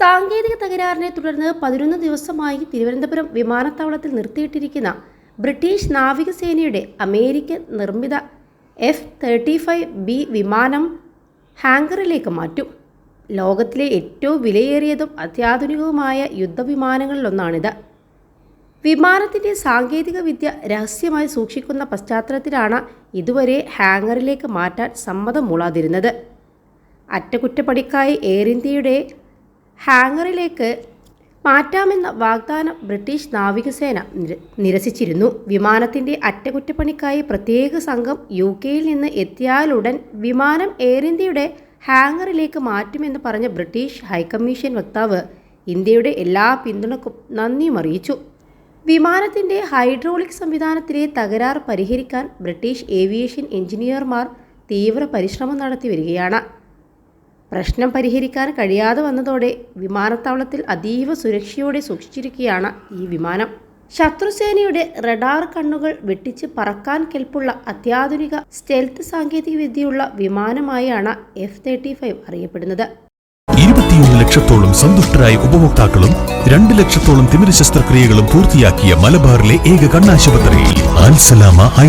സാങ്കേതിക തകരാറിനെ തുടർന്ന് പതിനൊന്ന് ദിവസമായി തിരുവനന്തപുരം വിമാനത്താവളത്തിൽ നിർത്തിയിട്ടിരിക്കുന്ന ബ്രിട്ടീഷ് നാവികസേനയുടെ അമേരിക്കൻ നിർമ്മിത എഫ് തേർട്ടി ഫൈവ് ബി വിമാനം ഹാങ്കറിലേക്ക് മാറ്റും. ലോകത്തിലെ ഏറ്റവും വിലയേറിയതും അത്യാധുനികവുമായ യുദ്ധവിമാനങ്ങളിലൊന്നാണിത്. വിമാനത്തിന്റെ സാങ്കേതിക വിദ്യ രഹസ്യമായി സൂക്ഷിക്കുന്ന പശ്ചാത്തലത്തിലാണ് ഇതുവരെ ഹാങ്ങറിലേക്ക് മാറ്റാൻ സമ്മതം മൂളാതിരുന്നത്. അറ്റകുറ്റപ്പണിക്കായി എയർ ഇന്ത്യയുടെ ഹാങ്ങറിലേക്ക് മാറ്റാമെന്ന വാഗ്ദാനം ബ്രിട്ടീഷ് നാവികസേന നിര- നിരസിച്ചിരുന്നു. വിമാനത്തിന്റെ അറ്റകുറ്റപ്പണിക്കായി പ്രത്യേക സംഘം യു കെയിൽ നിന്ന് എത്തിയാലുടൻ വിമാനം എയർ ഇന്ത്യയുടെ ഹാങ്ങറിലേക്ക് മാറ്റുമെന്ന് പറഞ്ഞ ബ്രിട്ടീഷ് ഹൈക്കമ്മീഷൻ വക്താവ് ഇന്ത്യയുടെ എല്ലാ പിന്തുണക്കും നന്ദിയും അറിയിച്ചു. വിമാനത്തിന്റെ ഹൈഡ്രോളിക് സംവിധാനത്തിലെ തകരാർ പരിഹരിക്കാൻ ബ്രിട്ടീഷ് ഏവിയേഷൻ എഞ്ചിനീയർമാർ തീവ്ര പരിശ്രമം നടത്തി വരികയാണ്. പ്രശ്നം പരിഹരിക്കാൻ കഴിയാതെ വന്നതോടെ വിമാനത്താവളത്തിൽ അതീവ സുരക്ഷയോടെ സൂക്ഷിച്ചിരിക്കുകയാണ് ഈ വിമാനം. ശത്രുസേനയുടെ റഡാർ കണ്ണുകൾ വെട്ടിച്ച് പറക്കാൻ കെൽപ്പുള്ള അത്യാധുനിക സ്റ്റെൽത്ത് സാങ്കേതികവിദ്യയുള്ള വിമാനമായാണ് എഫ് തേർട്ടി ഫൈവ് അറിയപ്പെടുന്നത്. ഇരുപത്തിയൊന്ന് ലക്ഷത്തോളം സന്തുഷ്ടരായ ഉപഭോക്താക്കളും രണ്ട് ലക്ഷത്തോളം തിമിര ശസ്ത്രക്രിയകളും പൂർത്തിയാക്കിയ മലബാറിലെ ഏക കണ്ണാശുപത്രി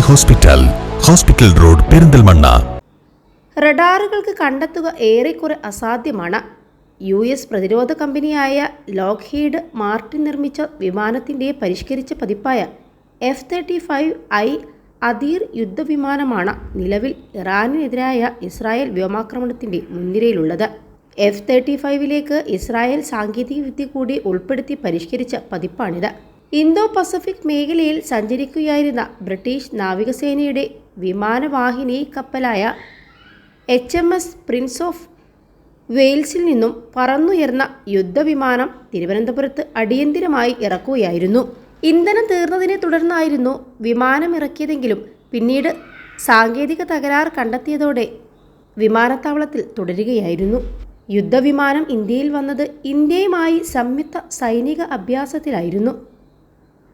ഹോസ്പിറ്റൽ ഹോസ്പിറ്റൽ റോഡ് പെരിന്തൽമണ്ണ. റഡാറുകൾക്ക് കണ്ടെത്തുക ഏറെക്കുറെ അസാധ്യമാണ്. യു എസ് പ്രതിരോധ കമ്പനിയായ ലോക്ക്ഹീഡ് മാർട്ടിൻ നിർമ്മിച്ച വിമാനത്തിന്റെ പരിഷ്കരിച്ച പതിപ്പായ F thirty five I Adir യുദ്ധവിമാനമാണ് നിലവിൽ ഇറാനിനെതിരായ ഇസ്രായേൽ വ്യോമാക്രമണത്തിന്റെ മുൻനിരയിലുള്ളത്. എഫ് തേർട്ടി ഫൈവിലേക്ക് ഇസ്രായേൽ സാങ്കേതികവിദ്യ കൂടി ഉൾപ്പെടുത്തി പരിഷ്കരിച്ച പതിപ്പാണിത്. ഇന്തോ പസഫിക് മേഖലയിൽ സഞ്ചരിക്കുകയായിരുന്ന ബ്രിട്ടീഷ് നാവികസേനയുടെ വിമാനവാഹിനി കപ്പലായ H M S prince of വെയിൽസിൽ നിന്നും പറന്നുയർന്ന യുദ്ധവിമാനം തിരുവനന്തപുരത്ത് അടിയന്തിരമായി ഇറക്കുകയായിരുന്നു. ഇന്ധനം തീർന്നതിനെ തുടർന്നായിരുന്നു വിമാനം ഇറക്കിയതെങ്കിലും പിന്നീട് സാങ്കേതിക തകരാർ കണ്ടെത്തിയതോടെ വിമാനത്താവളത്തിൽ തുടരുകയായിരുന്നു. യുദ്ധവിമാനം ഇന്ത്യയിൽ വന്നത് ഇന്ത്യയുമായി സംയുക്ത സൈനിക അഭ്യാസത്തിലായിരുന്നു.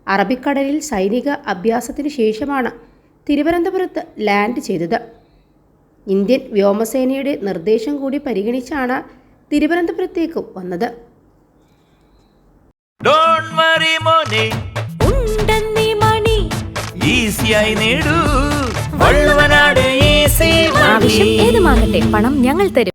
അറബിക്കടലിൽ സൈനിക അഭ്യാസത്തിന് ശേഷമാണ് തിരുവനന്തപുരത്ത് ലാൻഡ് ചെയ്തത്. ഇന്ത്യൻ വ്യോമസേനയുടെ നിർദ്ദേശം കൂടി പരിഗണിച്ചാണ് തിരുവനന്തപുരത്തേക്ക് വന്നത്. ഡോണ്ട് വറി മോനെ. ഉണ്ടെന്നീ മണി. ഈസിയായി നേടൂ. വള്ളുവനാട് ഈസി ആവശ്യം ഏതുമാകട്ടെ പണം ഞങ്ങൾ തരും.